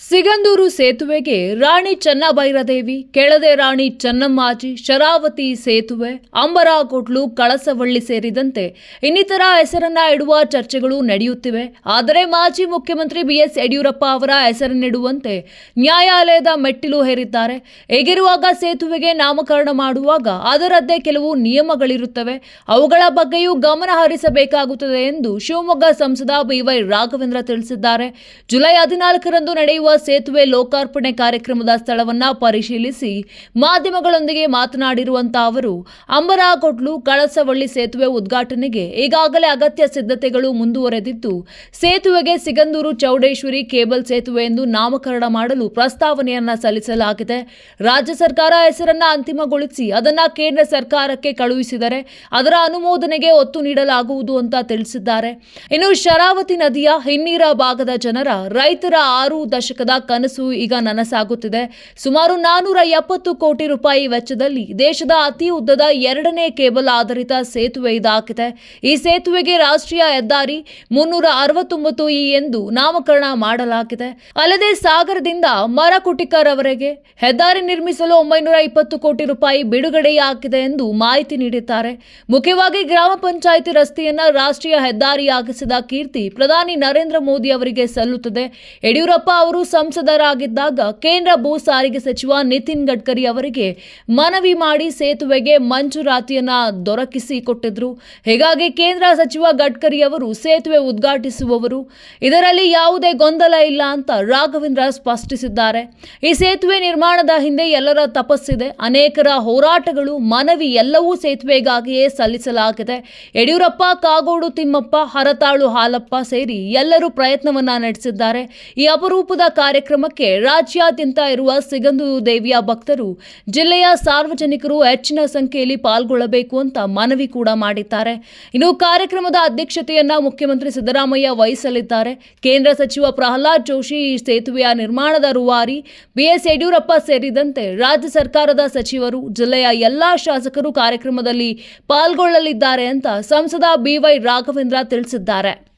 ಸಿಗಂದೂರು ಸೇತುವೆಗೆ ರಾಣಿ ಚೆನ್ನಭೈರದೇವಿ, ಕೆಳದೆ ರಾಣಿ ಚೆನ್ನಮ್ಮಾಜಿ, ಶರಾವತಿ ಸೇತುವೆ ಅಂಬರಾಕೊಟ್ಲು ಕಳಸವಳ್ಳಿ ಸೇರಿದಂತೆ ಇನ್ನಿತರ ಹೆಸರನ್ನ ಇಡುವ ಚರ್ಚೆಗಳು ನಡೆಯುತ್ತಿವೆ. ಆದರೆ ಮಾಜಿ ಮುಖ್ಯಮಂತ್ರಿ ಬಿಎಸ್ ಯಡಿಯೂರಪ್ಪ ಅವರ ಹೆಸರನ್ನಿಡುವಂತೆ ನ್ಯಾಯಾಲಯದ ಮೆಟ್ಟಿಲು ಹೇರಿದ್ದಾರೆ. ಹೇಗಿರುವಾಗ ಸೇತುವೆಗೆ ನಾಮಕರಣ ಮಾಡುವಾಗ ಅದರದ್ದೇ ಕೆಲವು ನಿಯಮಗಳಿರುತ್ತವೆ. ಅವುಗಳ ಬಗ್ಗೆಯೂ ಗಮನ ಹರಿಸಬೇಕಾಗುತ್ತದೆ ಎಂದು ಶಿವಮೊಗ್ಗ ಸಂಸದ ಬಿವೈ ರಾಘವೇಂದ್ರ ತಿಳಿಸಿದ್ದಾರೆ. ಜುಲೈ ಹದಿನಾಲ್ಕರಂದು ನಡೆಯುವ ಸೇತುವೆ ಲೋಕಾರ್ಪಣೆ ಕಾರ್ಯಕ್ರಮದ ಸ್ಥಳವನ್ನ ಪರಿಶೀಲಿಸಿ ಮಾಧ್ಯಮಗಳೊಂದಿಗೆ ಮಾತನಾಡಿರುವಂತ ಅವರು, ಅಂಬರಾಕೊಟ್ಲು ಕಳಸವಳ್ಳಿ ಸೇತುವೆ ಉದ್ಘಾಟನೆಗೆ ಈಗಾಗಲೇ ಅಗತ್ಯ ಸಿದ್ಧತೆಗಳು ಮುಂದುವರೆದಿದ್ದು, ಸೇತುವೆಗೆ ಸಿಗಂದೂರು ಚೌಡೇಶ್ವರಿ ಕೇಬಲ್ ಸೇತುವೆ ಎಂದು ನಾಮಕರಣ ಮಾಡಲು ಪ್ರಸ್ತಾವನೆಯನ್ನ ಸಲ್ಲಿಸಲಾಗಿದೆ. ರಾಜ್ಯ ಸರ್ಕಾರ ಹೆಸರನ್ನ ಅಂತಿಮಗೊಳಿಸಿ ಅದನ್ನ ಕೇಂದ್ರ ಸರ್ಕಾರಕ್ಕೆ ಕಳುಹಿಸಿದರೆ ಅದರ ಅನುಮೋದನೆಗೆ ಒತ್ತು ನೀಡಲಾಗುವುದು ಅಂತ ತಿಳಿಸಿದ್ದಾರೆ. ಇನ್ನು ಶರಾವತಿ ನದಿಯ ಹಿನ್ನೀರ ಭಾಗದ ಜನರ ರೈತರ ಆರು ದಶಕದ ಕನಸು ಈಗ ನನಸಾಗುತ್ತಿದೆ. ಸುಮಾರು ನಾನೂರ ಎಪ್ಪತ್ತು ಕೋಟಿ ರೂಪಾಯಿ ವೆಚ್ಚದಲ್ಲಿ ದೇಶದ ಅತಿ ಉದ್ದದ ಎರಡನೇ ಕೇಬಲ್ ಆಧಾರಿತ ಸೇತುವೆ ಇದಾಗಿದೆ. ಈ ಸೇತುವೆಗೆ ರಾಷ್ಟ್ರೀಯ ಹೆದ್ದಾರಿ ಮುನ್ನೂರ ಅರವತ್ತೊಂಬತ್ತು ಇ ಎಂದು ನಾಮಕರಣ ಮಾಡಲಾಗಿದೆ. ಅಲ್ಲದೆ ಸಾಗರದಿಂದ ಮರಕುಟಿಕರವರೆಗೆ ಹೆದ್ದಾರಿ ನಿರ್ಮಿಸಲು ಒಂಬೈನೂರ ಇಪ್ಪತ್ತು ಕೋಟಿ ರೂಪಾಯಿ ಬಿಡುಗಡೆಯಾಗಿದೆ ಎಂದು ಮಾಹಿತಿ ನೀಡಿದ್ದಾರೆ. ಮುಖ್ಯವಾಗಿ ಗ್ರಾಮ ಪಂಚಾಯಿತಿ ರಸ್ತೆಯನ್ನ ರಾಷ್ಟ್ರೀಯ ಹೆದ್ದಾರಿಯಾಗಿಸಿದ ಕೀರ್ತಿ ಪ್ರಧಾನಿ ನರೇಂದ್ರ ಮೋದಿ ಅವರಿಗೆ ಸಲ್ಲುತ್ತದೆ. ಯಡಿಯೂರಪ್ಪ ಅವರು ಸಂಸದರಾಗಿದ್ದಾಗ ಕೇಂದ್ರ ಭೂ ಸಾರಿಗೆ ಸಚಿವ ನಿತಿನ್ ಗಡ್ಕರಿ ಅವರಿಗೆ ಮನವಿ ಮಾಡಿ ಸೇತುವೆಗೆ ಮಂಜೂರಾತಿಯನ್ನ ದೊರಕಿಸಿ ಕೊಟ್ಟಿದ್ರು. ಹೀಗಾಗಿ ಕೇಂದ್ರ ಸಚಿವ ಗಡ್ಕರಿ ಅವರು ಸೇತುವೆ ಉದ್ಘಾಟಿಸುವವರು. ಇದರಲ್ಲಿ ಯಾವುದೇ ಗೊಂದಲ ಇಲ್ಲ ಅಂತ ರಾಘವೇಂದ್ರ ಸ್ಪಷ್ಟಿಸಿದ್ದಾರೆ. ಈ ಸೇತುವೆ ನಿರ್ಮಾಣದ ಹಿಂದೆ ಎಲ್ಲರ ತಪಸ್ಸಿದೆ. ಅನೇಕರ ಹೋರಾಟಗಳು, ಮನವಿ ಎಲ್ಲವೂ ಸೇತುವೆಗಾಗಿಯೇ ಸಲ್ಲಿಸಲಾಗಿದೆ. ಯಡಿಯೂರಪ್ಪ, ಕಾಗೋಡು ತಿಮ್ಮಪ್ಪ, ಹರತಾಳು ಹಾಲಪ್ಪ ಸೇರಿ ಎಲ್ಲರೂ ಪ್ರಯತ್ನವನ್ನ ನಡೆಸಿದ್ದಾರೆ. ಈ ಅಪರೂಪದ ಕಾರ್ಯಕ್ರಮಕ್ಕೆ ರಾಜ್ಯಾದ್ಯಂತ ಇರುವ ಸಿಗಂದೂರು ದೇವಿಯ ಭಕ್ತರು, ಜಿಲ್ಲೆಯ ಸಾರ್ವಜನಿಕರು ಹೆಚ್ಚಿನ ಸಂಖ್ಯೆಯಲ್ಲಿ ಪಾಲ್ಗೊಳ್ಳಬೇಕು ಅಂತ ಮನವಿ ಕೂಡ ಮಾಡಿದ್ದಾರೆ. ಇನ್ನು ಕಾರ್ಯಕ್ರಮದ ಅಧ್ಯಕ್ಷತೆಯನ್ನ ಮುಖ್ಯಮಂತ್ರಿ ಸಿದ್ದರಾಮಯ್ಯ ವಹಿಸಲಿದ್ದಾರೆ. ಕೇಂದ್ರ ಸಚಿವ ಪ್ರಹ್ಲಾದ್ ಜೋಶಿ ಈ ಸೇತುವೆಯ ನಿರ್ಮಾಣದ ರೂವಾರಿ ಬಿಎಸ್ ಯಡಿಯೂರಪ್ಪ ಸೇರಿದಂತೆ ರಾಜ್ಯ ಸರ್ಕಾರದ ಸಚಿವರು, ಜಿಲ್ಲೆಯ ಎಲ್ಲಾ ಶಾಸಕರು ಕಾರ್ಯಕ್ರಮದಲ್ಲಿ ಪಾಲ್ಗೊಳ್ಳಲಿದ್ದಾರೆ ಅಂತ ಸಂಸದ ಬಿವೈ ರಾಘವೇಂದ್ರ ತಿಳಿಸಿದ್ದಾರೆ.